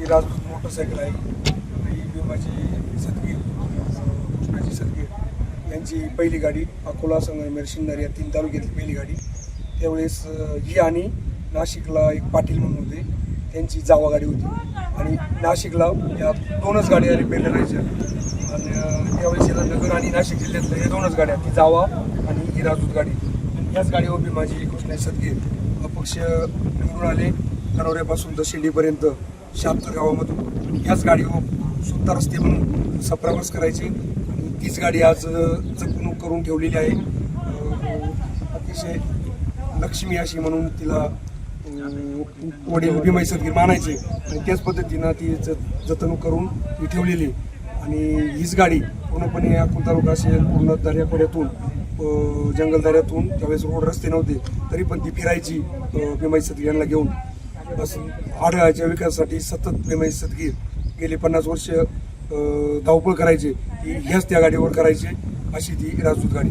हिराजू motorcycle आहे ही भीमाची सदगीर कृष्णाची सदगीर यांची पहिली गाडी अकोला संगमेर शिंदर या तीन तालुक्यातली पहिली गाडी. त्यावेळेस ही आणि नाशिकला एक पाटील म्हणून होते. त्यांची जावा गाडी होती. आणि नाशिकला या दोनच गाड्या रिपेअर करायच्या. आणि त्यावेळेस याला नगर आणि नाशिक जिल्ह्यातल्या या दोनच गाड्या ती जावा आणि ही राजदूत गाडी. याच गाडीवर मी माझी कृष्णाची सदगीर अपक्ष निवडून आले कनोऱ्यापासून तर शिर्डीपर्यंत शहात्तर गावामधून ह्याच गाडीवर हो, स्वतः रस्ते म्हणून असा प्रवास करायचे. आणि तीच गाडी आज जपणूक करून ठेवलेली आहे. अतिशय लक्ष्मी अशी म्हणून तिला वडील उभी सदगीर मानायचे. आणि त्याच पद्धतीनं ती ज जतणूक करून ती ठेवलेली. आणि हीच गाडी पूर्णपणे अकोल तालुका असेल पूर्ण दर्याखोऱ्यातून जंगलदऱ्यातून त्यावेळेस रोड रस्ते नव्हते तरी पण ती फिरायची भीमाई सदगीर यांना घेऊन. बस आढळाच्या विकासासाठी सतत प्रेमय सदगीर गेले पन्नास वर्ष धावपळ करायचे ती ह्याच त्या गाडीवर करायचे अशी ती राजदूत गाडी.